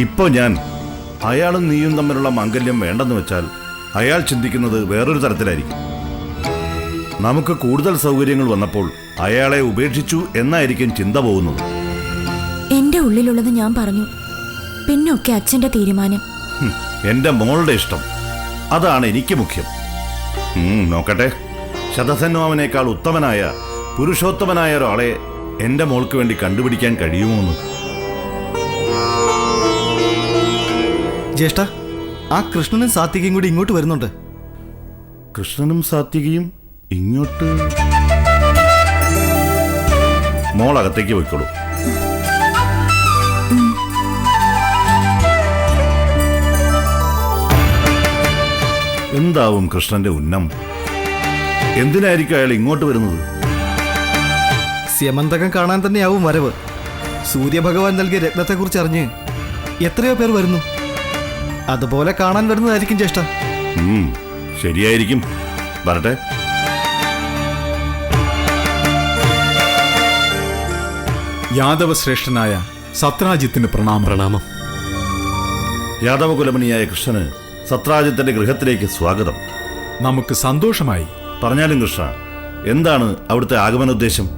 ഇപ്പൊ ഞാൻ അയാളും നീയും തമ്മിലുള്ള മാംഗല്യം വേണ്ടെന്ന് വെച്ചാൽ അയാൾ ചിന്തിക്കുന്നത് വേറൊരു തരത്തിലായിരിക്കും. നമുക്ക് കൂടുതൽ സൗകര്യങ്ങൾ വന്നപ്പോൾ അയാളെ ഉപേക്ഷിച്ചു എന്നായിരിക്കും ചിന്ത പോകുന്നത്. എന്റെ ഉള്ളിലുള്ളത് ഞാൻ പറഞ്ഞു. പിന്നൊക്കെ അച്ഛന്റെ തീരുമാനം. എന്റെ മോളുടെ ഇഷ്ടം. അതാണ് എനിക്ക് മുഖ്യം. നോക്കട്ടെ. ശതസന്വാമനേക്കാൾ ഉത്തമനായ പുരുഷോത്തമനായ ഒരാളെ എന്റെ മോൾക്ക് വേണ്ടി കണ്ടുപിടിക്കാൻ കഴിയുമോ എന്ന്. ജ്യേഷ്ഠ ആ കൃഷ്ണനും സാത്വികയും കൂടി ഇങ്ങോട്ട് വരുന്നുണ്ട്. കൃഷ്ണനും സാത്വികയും ഇങ്ങോട്ട്. മോളകത്തേക്ക് പോയിക്കോളൂ. എന്താവും കൃഷ്ണന്റെ ഉന്നം? എന്തിനായിരിക്കും അയാൾ ഇങ്ങോട്ട് വരുന്നത്? സ്യമന്തകം കാണാൻ തന്നെയാവും വരവ്. സൂര്യഭഗവാൻ നൽകിയ രത്നത്തെക്കുറിച്ച് അറിഞ്ഞ് എത്രയോ പേർ വരുന്നു. അതുപോലെ കാണാൻ വരുന്നതായിരിക്കും ജ്യേഷ്ഠ ഉം, ശരിയായിരിക്കും. വരട്ടെ. യാദവശ്രേഷ്ഠനായ സത്രാജിത്തിന് പ്രണാമം. പ്രണാമം. യാദവകുലമണിയായ കൃഷ്ണന് സത്രാജിത്തിന്റെ ഗൃഹത്തിലേക്ക് സ്വാഗതം. നമുക്ക് സന്തോഷമായി. പറഞ്ഞാലും കൃഷ്ണ എന്താണ് അവിടുത്തെ ആഗമനോദ്ദേശം?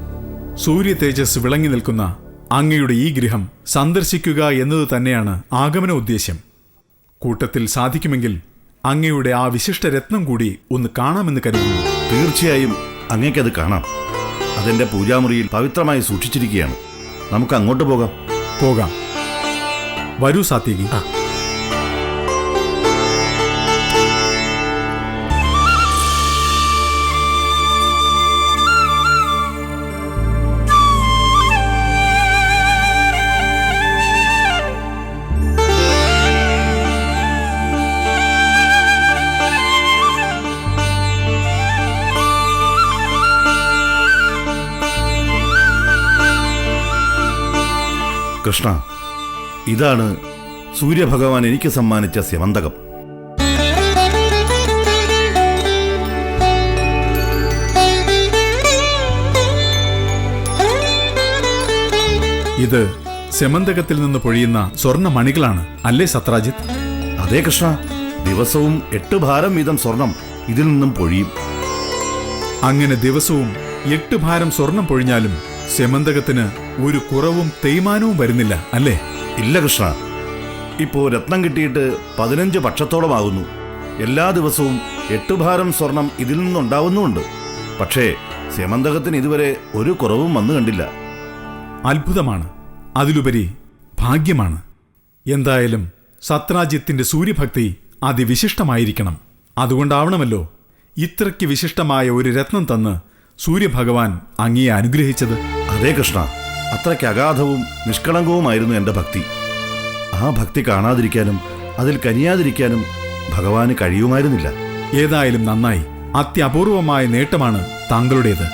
സൂര്യ തേജസ് വിളങ്ങി നിൽക്കുന്ന അങ്ങയുടെ ഈ ഗൃഹം സന്ദർശിക്കുക എന്നത് തന്നെയാണ് ആഗമന ഉദ്ദേശ്യം കൂട്ടത്തിൽ സാധിക്കുമെങ്കിൽ അങ്ങയുടെ ആ വിശിഷ്ട രത്നം കൂടി ഒന്ന് കാണാമെന്ന് കരുതുന്നു. തീർച്ചയായും അങ്ങേക്കത് കാണാം. അതെന്റെ പൂജാമുറിയിൽ പവിത്രമായി സൂക്ഷിച്ചിരിക്കുകയാണ്. നമുക്ക് അങ്ങോട്ട് പോകാം. പോകാം. വരൂ സാത്വികി. കൃഷ്ണ. ഇതാണ് സൂര്യഭഗവാൻ എനിക്ക് സമ്മാനിച്ച സ്യമന്തകം. ഇത് സെമന്തകത്തിൽ നിന്ന് പൊഴിയുന്ന സ്വർണ മണികളാണ് അല്ലേ സത്രാജിത്ത് അതേ കൃഷ്ണ ദിവസവും എട്ട് ഭാരം വീതം സ്വർണം ഇതിൽ നിന്നും പൊഴിയും. അങ്ങനെ ദിവസവും എട്ട് ഭാരം സ്വർണം പൊഴിഞ്ഞാലും സെമന്തകത്തിന് ഒരു കുറവും തേയ്മാനവും വരുന്നില്ല അല്ലേ? ഇല്ല കൃഷ്ണ. ഇപ്പോ രത്നം കിട്ടിയിട്ട് പതിനഞ്ച് പക്ഷത്തോളമാകുന്നു. എല്ലാ ദിവസവും എട്ട് ഭാരം സ്വർണം ഇതിൽ നിന്നുണ്ടാവുന്നുമുണ്ട് പക്ഷേ സ്യമന്തകത്തിന് ഇതുവരെ ഒരു കുറവും വന്നു കണ്ടില്ല. അത്ഭുതമാണ്. അതിലുപരി ഭാഗ്യമാണ്. എന്തായാലും സത്രാജ്യത്തിന്റെ സൂര്യഭക്തി അതിവിശിഷ്ടമായിരിക്കണം. അതുകൊണ്ടാവണമല്ലോ ഇത്രയ്ക്ക് വിശിഷ്ടമായ ഒരു രത്നം തന്ന് സൂര്യഭഗവാൻ അങ്ങയെ അനുഗ്രഹിച്ചത്. അതേ കൃഷ്ണ. അത്രയ്ക്ക് അഗാധവും നിഷ്കളങ്കവുമായിരുന്നു എന്റെ ഭക്തി. ആ ഭക്തി കാണാതിരിക്കാനും അതിൽ കനിയാതിരിക്കാനും ഭഗവാന് കഴിയുമായിരുന്നില്ല. ഏതായാലും നന്നായി. അത്യപൂർവമായ നേട്ടമാണ് താങ്കളുടേത്.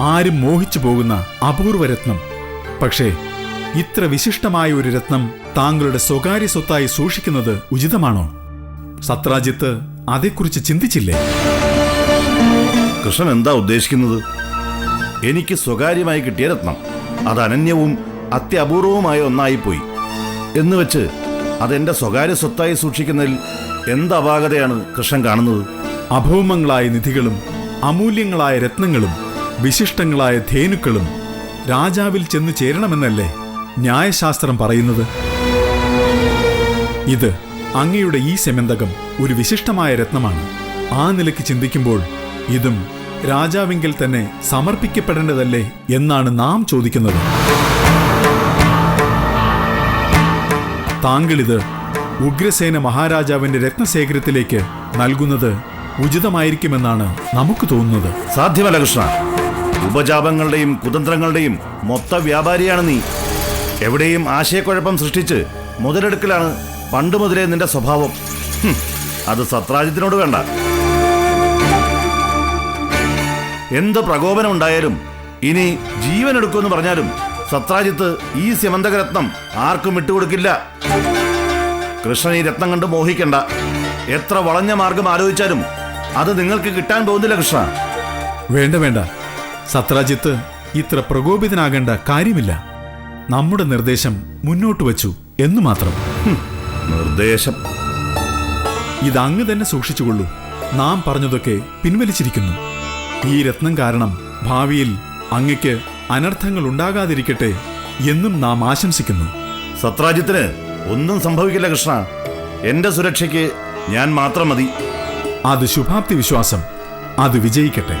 ആരും മോഹിച്ചു പോകുന്ന അപൂർവരത്നം പക്ഷേ ഇത്ര വിശിഷ്ടമായ ഒരു രത്നം താങ്കളുടെ സ്വകാര്യ സ്വത്തായി സൂക്ഷിക്കുന്നത് ഉചിതമാണോ? സത്രാജിത്ത് അതേക്കുറിച്ച് ചിന്തിച്ചില്ലേ? കൃഷ്ണൻ എന്താ ഉദ്ദേശിക്കുന്നത്? എനിക്ക് സ്വകാര്യമായി കിട്ടിയ രത്നം. അത് അനന്യവും അത്യപൂർവവുമായ ഒന്നായിപ്പോയി. എന്ന് വെച്ച് അതെന്റെ സ്വകാര്യ സ്വത്തായി സൂക്ഷിക്കുന്നതിൽ എന്ത് അപാകതയാണ് കൃഷ്ണൻ കാണുന്നത്? അഭൗമങ്ങളായ നിധികളും അമൂല്യങ്ങളായ രത്നങ്ങളും വിശിഷ്ടങ്ങളായ ധേനുക്കളും രാജാവിൽ ചെന്ന് ചേരണമെന്നല്ലേ ന്യായശാസ്ത്രം പറയുന്നത്? ഇത് അങ്ങയുടെ ഈ സെമന്തകം ഒരു വിശിഷ്ടമായ രത്നമാണ്. ആ നിലയ്ക്ക് ചിന്തിക്കുമ്പോൾ ഇതും രാജാവിങ്കിൽ തന്നെ സമർപ്പിക്കപ്പെടേണ്ടതല്ലേ എന്നാണ് നാം ചോദിക്കുന്നത്. താങ്കളിത് ഉഗ്രസേന മഹാരാജാവിന്റെ രത്നശേഖരത്തിലേക്ക് നൽകുന്നത് ഉചിതമായിരിക്കുമെന്നാണ് നമുക്ക് തോന്നുന്നത്. സാധ്യമല്ല കൃഷ്ണ. ഉപജാപങ്ങളുടെയും കുതന്ത്രങ്ങളുടെയും മൊത്ത വ്യാപാരിയാണ് നീ. എവിടെയും ആശയക്കുഴപ്പം സൃഷ്ടിച്ച് മുതലെടുക്കലാണ് പണ്ട് മുതലേ നിന്റെ സ്വഭാവം. അത് സത്രാജിത്തിനോട് വേണ്ട. എന്ത് പ്രകോപനം ഉണ്ടായാലും ഇനി ജീവൻ എടുക്കുമെന്ന് പറഞ്ഞാലും സത്രാജിത്ത് ഈ സ്യമന്തകരത്നം ആർക്കും വിട്ടുകൊടുക്കില്ല. കൃഷ്ണൻ ഈ രത്നം കണ്ട് മോഹിക്കണ്ട. എത്ര വളഞ്ഞ മാർഗം ആലോചിച്ചാലും അത് നിങ്ങൾക്ക് കിട്ടാൻ പോകുന്നില്ല കൃഷ്ണ. വേണ്ട വേണ്ട. സത്രാജിത്ത് ഇത്ര പ്രകോപിതനാകേണ്ട കാര്യമില്ല. നമ്മുടെ നിർദ്ദേശം മുന്നോട്ട് വച്ചു എന്ന് മാത്രം. നിർദ്ദേശം. ഇതങ്ങ് തന്നെ സൂക്ഷിച്ചുകൊള്ളൂ. നാം പറഞ്ഞതൊക്കെ പിൻവലിച്ചിരിക്കുന്നു. ഈ രത്നം കാരണം ഭാവിയിൽ അങ്ങയ്ക്ക് അനർത്ഥങ്ങൾ ഉണ്ടാകാതിരിക്കട്ടെ എന്നും നാം ആശംസിക്കുന്നു. സത്രാജിത്തിന് ഒന്നും സംഭവിക്കില്ല കൃഷ്ണ. എന്റെ സുരക്ഷയ്ക്ക് ഞാൻ മാത്രം മതി. അത് ശുഭാപ്തി വിശ്വാസം. അത് വിജയിക്കട്ടെ.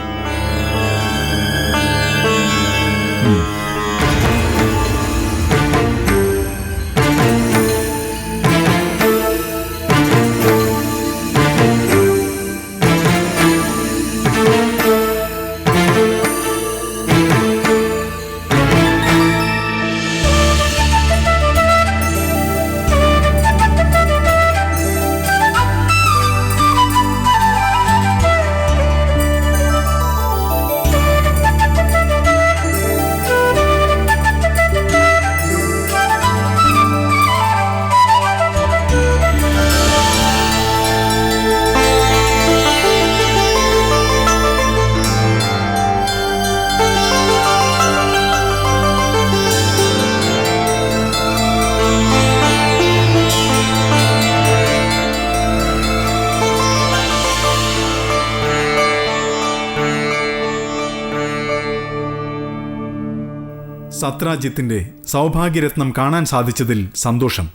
സത്രാജിത്തിന്റെ സൗഭാഗ്യരത്നം കാണാൻ സാധിച്ചതിൽ സന്തോഷം.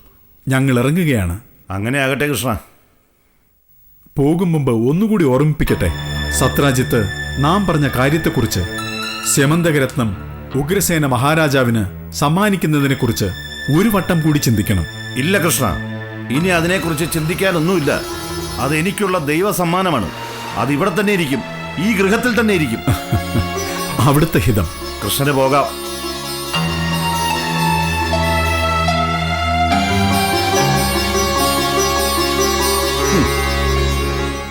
ഞങ്ങൾ ഇറങ്ങുകയാണ്. അങ്ങനെ ആകട്ടെ കൃഷ്ണ. പോകും മുമ്പ് ഒന്നുകൂടി ഓർമ്മിപ്പിക്കട്ടെ. സത്രാജിത്ത് നാം പറഞ്ഞ കാര്യത്തെക്കുറിച്ച്. സ്യമന്തകരത്നം ഉഗ്രസേന മഹാരാജാവിന് സമ്മാനിക്കുന്നതിനെക്കുറിച്ച് ഒരു വട്ടം കൂടി ചിന്തിക്കണം. ഇല്ല കൃഷ്ണ. ഇനി അതിനെക്കുറിച്ച് ചിന്തിക്കാനൊന്നുമില്ല. അത് എനിക്കുള്ള ദൈവ സമ്മാനമാണ് അത് ഇവിടെ തന്നെ ഇരിക്കും. ഈ ഗൃഹത്തിൽ തന്നെ ഇരിക്കും. അവിടുത്തെ ഹിതം. കൃഷ്ണന് പോകാം.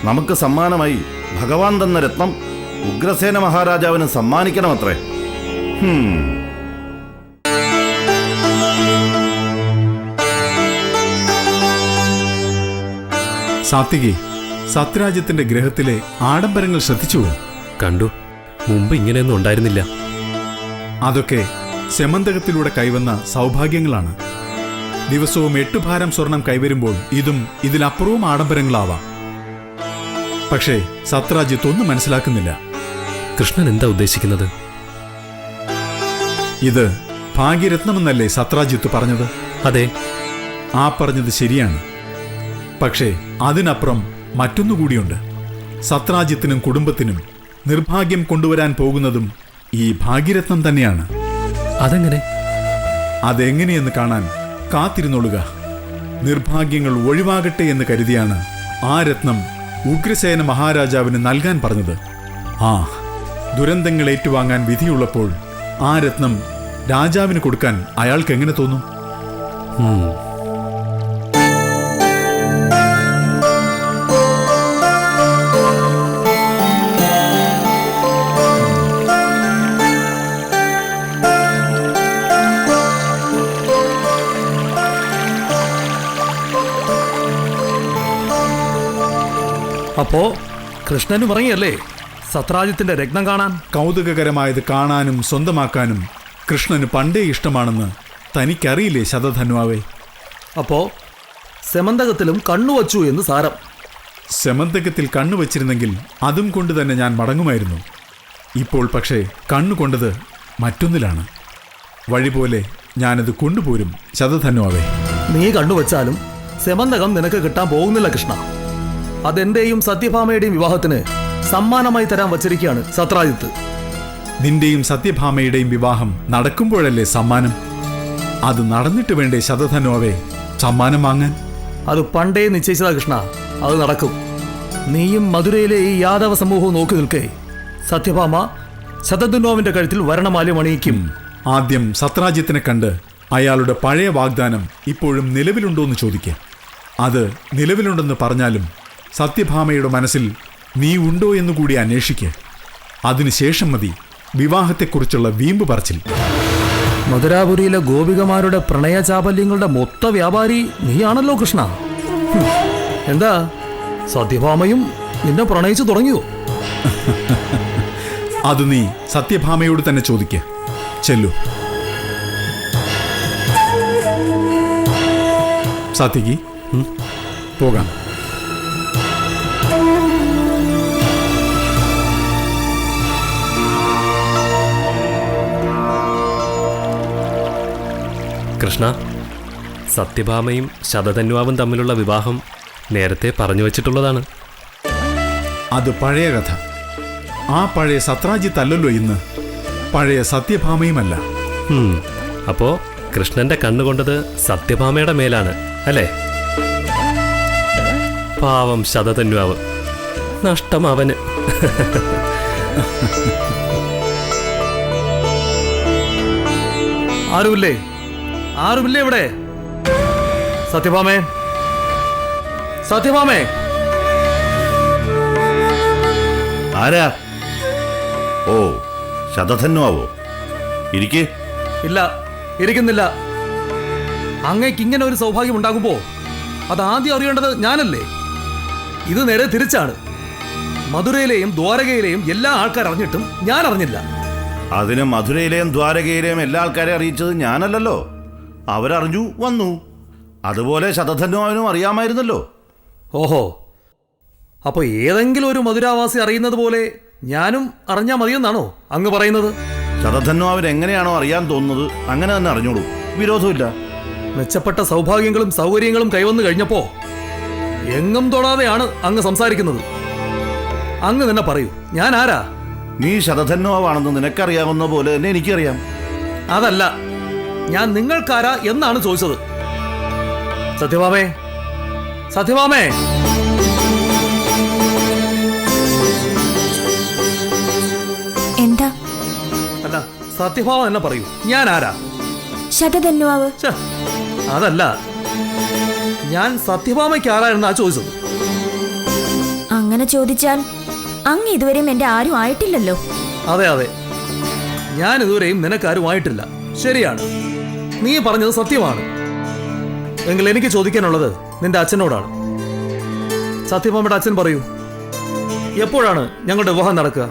നമുക്ക് സമ്മാനമായി ഭഗവാൻ തന്ന രത്നം ഉഗ്രസേന മഹാരാജാവിന് സമ്മാനിക്കണമത്രേ. അത്രേ സാത്വികി സത്രാജ്യത്തിന്റെ ഗ്രഹത്തിലെ ആഡംബരങ്ങൾ ശ്രദ്ധിച്ചു കണ്ടു. മുമ്പ് ഇങ്ങനെയൊന്നും ഉണ്ടായിരുന്നില്ല. അതൊക്കെ സെമന്തകത്തിലൂടെ കൈവന്ന സൗഭാഗ്യങ്ങളാണ്. ദിവസവും എട്ടു ഭാരം സ്വർണം കൈവരുമ്പോൾ ഇതും ഇതിലപ്പുറവും ആഡംബരങ്ങളാവാം. പക്ഷേ സത്രാജിത്ത് ഒന്നും മനസ്സിലാക്കുന്നില്ല. കൃഷ്ണൻ എന്താ ഉദ്ദേശിക്കുന്നത്? ഇത് ഭാഗ്യരത്നമെന്നല്ലേ സത്രാജിത്ത് പറഞ്ഞത്? അതെ. ആ പറഞ്ഞത് ശരിയാണ്. പക്ഷേ അതിനപ്പുറം മറ്റൊന്നുകൂടിയുണ്ട്. സത്രാജിത്തിനും കുടുംബത്തിനും നിർഭാഗ്യം കൊണ്ടുവരാൻ പോകുന്നതും ഈ ഭാഗ്യരത്നം തന്നെയാണ്. അതെങ്ങനെ? അതെങ്ങനെയെന്ന് കാണാൻ കാത്തിരുന്നോളുക നിർഭാഗ്യങ്ങൾ ഒഴിവാകട്ടെ എന്ന് കരുതിയാണ് ആ രത്നം ഉഗ്രസേന മഹാരാജാവിന് നൽകാൻ പറഞ്ഞത്. ആ ദുരന്തങ്ങൾ ഏറ്റുവാങ്ങാൻ വിധിയുള്ളപ്പോൾ ആ രത്നം രാജാവിന് കൊടുക്കാൻ അയാൾക്ക് എങ്ങനെ തോന്നും അപ്പോ കൃഷ്ണനും ഇറങ്ങിയല്ലേ? സത്രാജിത്തിന്റെ രത്നം കാണാൻ? കൗതുകകരമായത് കാണാനും സ്വന്തമാക്കാനും കൃഷ്ണന് പണ്ടേ ഇഷ്ടമാണെന്ന് തനിക്കറിയില്ലേ ശതധന്വാവേ? അപ്പോ സെമന്തകത്തിലും കണ്ണുവച്ചു എന്ന് സാരം. സെമന്തകത്തിൽ കണ്ണുവച്ചിരുന്നെങ്കിൽ അതും കൊണ്ട് തന്നെ ഞാൻ മടങ്ങുമായിരുന്നു. ഇപ്പോൾ പക്ഷേ കണ്ണുകൊണ്ടത് മറ്റൊന്നിലാണ്. വഴി പോലെ ഞാനത് കൊണ്ടുപോരും ശതധന്വാവേ. നീ കണ്ണുവച്ചാലും സെമന്തകം നിനക്ക് കിട്ടാൻ പോകുന്നില്ല കൃഷ്ണ. അതെന്റെയും സത്യഭാമയുടെയും വിവാഹത്തിന് സമ്മാനമായി തരാൻ വച്ചിരിക്കുകയാണ് സത്രാജിത്ത് നിന്റെയും സത്യഭാമയുടെയും വിവാഹം നടക്കുമ്പോഴല്ലേ സമ്മാനം? അത് നടന്നിട്ട് വേണ്ടേ ശതധനോവേ സമ്മാനം വാങ്ങാൻ? അത് പണ്ടേ നിശ്ചയിച്ചതാ കൃഷ്ണ. അത് നടക്കും. നീയും മധുരയിലെ ഈ യാദവ സമൂഹവും നോക്കി നിൽക്കേ. സത്യഭാമ ശതധനോവിന്റെ കഴുത്തിൽ വരണമാല്യം അണിയിക്കും. ആദ്യം സത്രാജിത്തിനെ കണ്ട് അയാളുടെ പഴയ വാഗ്ദാനം ഇപ്പോഴും നിലവിലുണ്ടോ എന്ന് ചോദിക്കാം. അത് നിലവിലുണ്ടെന്ന് പറഞ്ഞാലും സത്യഭാമയുടെ മനസ്സിൽ നീ ഉണ്ടോ എന്ന് കൂടി അന്വേഷിക്കുക അതിനുശേഷം മതി വിവാഹത്തെക്കുറിച്ചുള്ള വീമ്പ് പറച്ചിൽ. മധുരാപുരിയിലെ ഗോപികമാരുടെ പ്രണയചാപല്യങ്ങളുടെ മൊത്ത വ്യാപാരി നീയാണല്ലോ കൃഷ്ണ. എന്താ? സത്യഭാമയും നിന്നെ പ്രണയിച്ചു തുടങ്ങിയോ? അത് നീ സത്യഭാമയോട് തന്നെ ചോദിക്ക. ചെല്ലു. സാത്യകി പോകാം. കൃഷ്ണ. സത്യഭാമയും ശതധന്വാവും തമ്മിലുള്ള വിവാഹം നേരത്തെ പറഞ്ഞു വച്ചിട്ടുള്ളതാണ്. അത് പഴയ കഥ. ആ പഴയ സത്രാജിത്തല്ലല്ലോ ഇന്ന്. പഴയ സത്യഭാമയുമല്ല. അപ്പോ കൃഷ്ണന്റെ കണ്ണുകൊണ്ടത് സത്യഭാമയുടെ മേലാണ് അല്ലേ? പാവം ശതധന്വാവ് നഷ്ടം അവന് ആരുമില്ലേ? ആരുമില്ലേ ഇവിടെ? സത്യഭാമേ. സത്യഭാമേ. ആരാ? ഓ ശതധന്വാവോ? ഇരിക്കേ. ഇല്ല ഇരിക്കുന്നില്ല. അങ്ങേക്ക് ഇങ്ങനെ ഒരു സൗഭാഗ്യം ഉണ്ടാകുമ്പോ അത് ആദ്യം അറിയേണ്ടത് ഞാനല്ലേ? ഇത് നേരെ തിരിച്ചാണ്. മധുരയിലെയും ദ്വാരകയിലെയും എല്ലാ ആൾക്കാർ അറിഞ്ഞിട്ടും ഞാൻ അറിഞ്ഞില്ല അതിന് മധുരയിലെയും ദ്വാരകയിലെയും എല്ലാ ആൾക്കാരെ അറിയിച്ചത് ഞാനല്ലല്ലോ. അവരറിഞ്ഞു വന്നു. അതുപോലെ ശതധന്വാവിനും അറിയാമായിരുന്നല്ലോ. ഓഹോ. അപ്പോൾ ഏതെങ്കിലും ഒരു മധുരാവാസി അറിയുന്നത് പോലെ ഞാനും അറിഞ്ഞാൽ മതിയെന്നാണോ അങ്ങ് പറയുന്നത്? ശതധന്വാവിന് എങ്ങനെയാണോ അറിയാൻ തോന്നുന്നത് അങ്ങനെ തന്നെ അറിഞ്ഞോളൂ. വിരോധമില്ല. മെച്ചപ്പെട്ട സൗഭാഗ്യങ്ങളും സൗകര്യങ്ങളും കൈവന്നു കഴിഞ്ഞപ്പോ എങ്ങും തൊടാതെയാണ് അങ്ങ് സംസാരിക്കുന്നത്. അങ്ങ് തന്നെ പറയൂ ഞാൻ ആരാ? നീ ശതധന്വാവാണെന്ന് നിനക്കറിയാവുന്ന പോലെ തന്നെ എനിക്കറിയാം. അതല്ല ഞാൻ നിങ്ങൾക്കാരാ എന്നാണ് ചോദിച്ചത്. സത്യഭാമേ സത്യഭാമേ. എന്താ? അല്ല സത്യഭാമ എന്നെ പറയൂ. ഞാൻ ആരാ? ശതധന്വാവ്. അതല്ല. ഞാൻ സത്യഭാമയ്ക്ക് ആരാ എന്നാ ചോദിച്ചത്. അങ്ങനെ ചോദിച്ചാൽ അങ്ങ് ഇതുവരെയും എന്റെ ആരും ആയിട്ടില്ലല്ലോ. അതെ അതെ. ഞാൻ ഇതുവരെയും നിനക്കാരും ആയിട്ടില്ല. ശരിയാണ്. നീ പറഞ്ഞത് സത്യമാണ്. എങ്കിൽ എനിക്ക് ചോദിക്കാനുള്ളത് നിന്റെ അച്ഛനോടാണ്. സത്യഭാമയുടെ അച്ഛൻ പറയൂ എപ്പോഴാണ് ഞങ്ങളുടെ വിവാഹം നടക്കുക?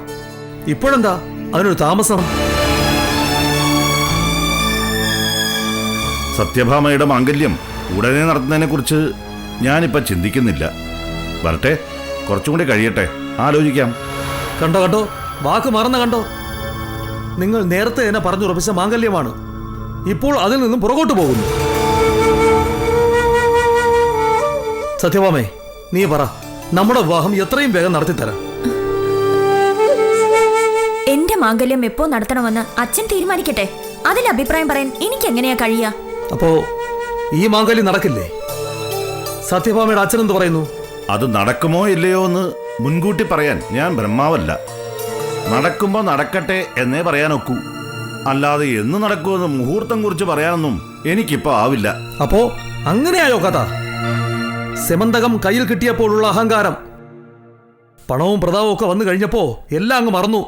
ഇപ്പോഴെന്താ? അതിനൊരു താമസം? സത്യഭാമയുടെ മാംഗല്യം ഉടനെ നടത്തുന്നതിനെ കുറിച്ച് ഞാനിപ്പോൾ ചിന്തിക്കുന്നില്ല. വരട്ടെ കുറച്ചും കൂടി കഴിയട്ടെ. ആലോചിക്കാം. കണ്ടോ കണ്ടോ? വാക്ക് മറന്ന കണ്ടോ? നിങ്ങൾ നേരത്തെ എന്നെ പറഞ്ഞുറപ്പിച്ച മാംഗല്യമാണ്. ഇപ്പോൾ അതിൽ നിന്നും പുറകോട്ട് പോകുന്നു. സത്യഭാമേ നീ പറ നമ്മുടെ വിവാഹം എത്രയും വേഗം നടത്തിത്തരാം. എന്റെ മാംഗല്യം എപ്പോ നടത്തണമെന്ന് അച്ഛൻ തീരുമാനിക്കട്ടെ. അതിൽ അഭിപ്രായം പറയാൻ എനിക്ക് എങ്ങനെയാ കഴിയാ അപ്പോ ഈ മാംഗല്യം നടക്കില്ലേ? സത്യഭാമയുടെ അച്ഛൻ എന്ത് പറയുന്നു? അത് നടക്കുമോ ഇല്ലയോ എന്ന് മുൻകൂട്ടി പറയാൻ ഞാൻ ബ്രഹ്മാവല്ല. നടക്കുമ്പോൾ നടക്കട്ടെ എന്നേ പറയാനൊക്കൂ. അല്ലാതെ എന്ന് നടക്കുമെന്ന് മുഹൂർത്തം കുറിച്ച് പറയാനൊന്നും എനിക്കിപ്പോ ആവില്ല. അപ്പോ അങ്ങനെയായോ കഥ? സെമന്തകം കയ്യിൽ കിട്ടിയപ്പോഴുള്ള അഹങ്കാരം. പണവും പ്രതാവും ഒക്കെ വന്നു കഴിഞ്ഞപ്പോ എല്ലാം അങ്ങ് മറന്നു.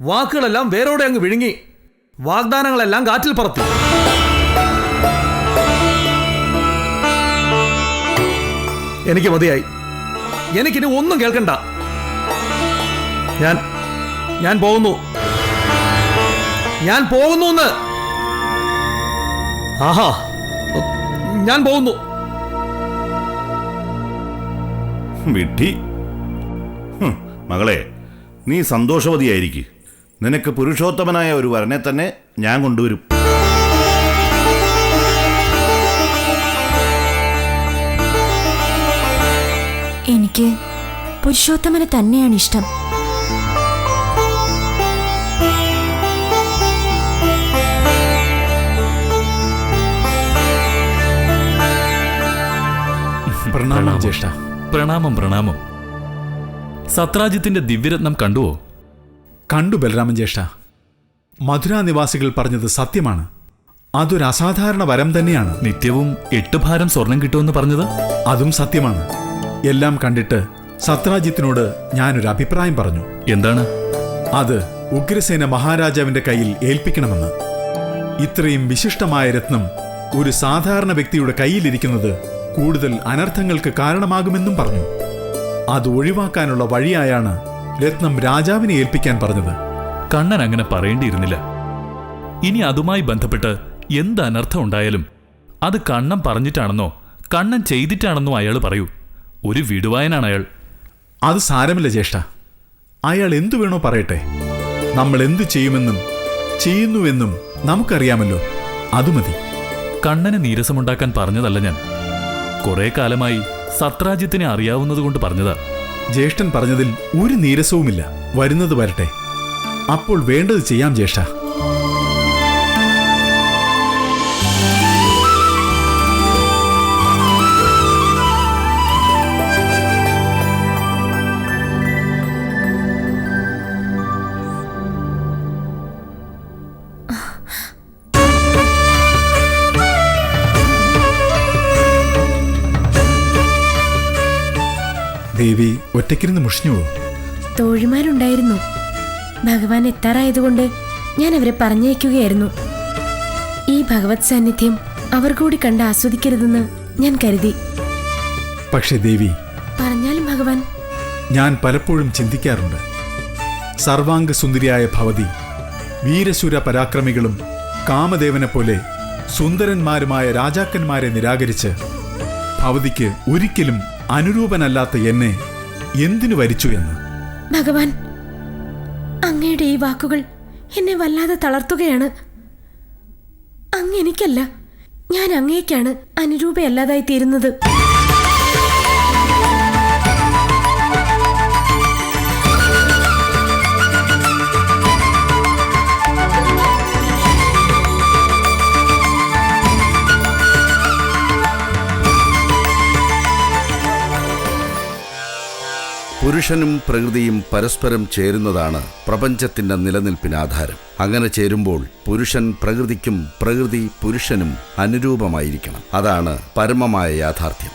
വാക്കുകളെല്ലാം വേരോടെ അങ്ങ് വിഴുങ്ങി. വാഗ്ദാനങ്ങളെല്ലാം കാറ്റിൽ പറത്തി. എനിക്ക് മതിയായി. എനിക്കിനി ഒന്നും കേൾക്കണ്ട. ഞാൻ ഞാൻ പോകുന്നു. ഞാൻ പോകുന്നു എന്ന്. ആഹാ. ഞാൻ പോകുന്നു. വിട്ടി ഹും, മകളെ നീ സന്തോഷവതിയായിരിക്കും. നിനക്ക് പുരുഷോത്തമനായ ഒരു വരനെ തന്നെ ഞാൻ കൊണ്ടുവരും. എനിക്ക് പുരുഷോത്തമനെ തന്നെയാണ് ഇഷ്ടം. പ്രണാമം ജ്യേഷ്ഠ പ്രണാമം പ്രണാമം. സത്രാജിത്തിന്റെ ദിവ്യരത്നം കണ്ടുവോ? കണ്ടു ബലരാമൻ ജ്യേഷ്ഠ മധുരാ നിവാസികൾ പറഞ്ഞത് സത്യമാണ്. അതൊരു അസാധാരണ വരം തന്നെയാണ്. നിത്യവും എട്ട് ഭാരം സ്വർണം കിട്ടുമെന്ന് പറഞ്ഞത്? അതും സത്യമാണ്. എല്ലാം കണ്ടിട്ട് സത്രാജിത്തിനോട് ഞാനൊരു അഭിപ്രായം പറഞ്ഞു. എന്താണ്? അത് ഉഗ്രസേന മഹാരാജാവിന്റെ കയ്യിൽ ഏൽപ്പിക്കണമെന്ന്. ഇത്രയും വിശിഷ്ടമായ രത്നം ഒരു സാധാരണ വ്യക്തിയുടെ കയ്യിലിരിക്കുന്നത് കൂടുതൽ അനർത്ഥങ്ങൾക്ക് കാരണമാകുമെന്നും പറഞ്ഞു. അത് ഒഴിവാക്കാനുള്ള വഴിയായാണ് രത്നം രാജാവിനെ ഏൽപ്പിക്കാൻ പറഞ്ഞത്. കണ്ണൻ അങ്ങനെ പറയേണ്ടിയിരുന്നില്ല. ഇനി അതുമായി ബന്ധപ്പെട്ട് എന്ത് അനർത്ഥം ഉണ്ടായാലും അത് കണ്ണൻ പറഞ്ഞിട്ടാണെന്നോ കണ്ണൻ ചെയ്തിട്ടാണെന്നോ അയാൾ പറയൂ. ഒരു വിടുവായനാണ് അയാൾ. അത് സാരമില്ല ജ്യേഷ്ഠ. അയാൾ എന്തു വേണോ പറയട്ടെ. നമ്മൾ എന്തു ചെയ്യുമെന്നും ചെയ്യുന്നുവെന്നും നമുക്കറിയാമല്ലോ. അതുമതി കണ്ണന് നീരസമുണ്ടാക്കാൻ പറഞ്ഞതല്ല ഞാൻ. കുറെ കാലമായി സത്രാജിത്തിനെ അറിയാവുന്നതുകൊണ്ട് പറഞ്ഞതാ. ജ്യേഷ്ഠൻ പറഞ്ഞതിൽ ഒരു നീരസവുമില്ല. വരുന്നത് വരട്ടെ. അപ്പോൾ വേണ്ടത് ചെയ്യാം ജ്യേഷ്ഠ. ഒറ്റയ്ക്കിരുന്ന് മുഷിഞ്ഞുവോ തോഴിമാരുണ്ടായിരുന്നു. ഭഗവാൻ എത്താറായതുകൊണ്ട് ഞാൻ അവരെ പറഞ്ഞയക്കുകയായിരുന്നു. ഈ ഭഗവത് സാന്നിധ്യം അവർ കൂടി കണ്ട് ആസ്വദിക്കരുതെന്ന് ഞാൻ കരുതി. പക്ഷേ ദേവി പറഞ്ഞാലും ഭഗവാൻ. ഞാൻ പലപ്പോഴും ചിന്തിക്കാറുണ്ട്. സർവാംഗ സുന്ദരിയായ ഭവതി വീരശൂര പരാക്രമികളും കാമദേവനെ പോലെ സുന്ദരന്മാരുമായ രാജാക്കന്മാരെ നിരാകരിച്ച് ഭവതിക്ക് ഒരിക്കലും അനുരൂപനല്ലാത്ത എന്നെ എന്തിനു വരിച്ചു എന്ന്? ഭഗവാൻ അങ്ങയുടെ ഈ വാക്കുകൾ എന്നെ വല്ലാതെ തളർത്തുകയാണ്. അങ്ങ് എനിക്കല്ല ഞാൻ അങ്ങേക്കാണ് അനുരൂപയല്ലാതായി തീരുന്നത്. പുരുഷനും പ്രകൃതിയും പരസ്പരം ചേരുന്നതാണ് പ്രപഞ്ചത്തിന്റെ നിലനിൽപ്പിന് ആധാരം. അങ്ങനെ ചേരുമ്പോൾ പുരുഷൻ പ്രകൃതിക്കും പ്രകൃതി പുരുഷനും അനുരൂപമായിരിക്കണം. അതാണ് പരമമായ യാഥാർത്ഥ്യം.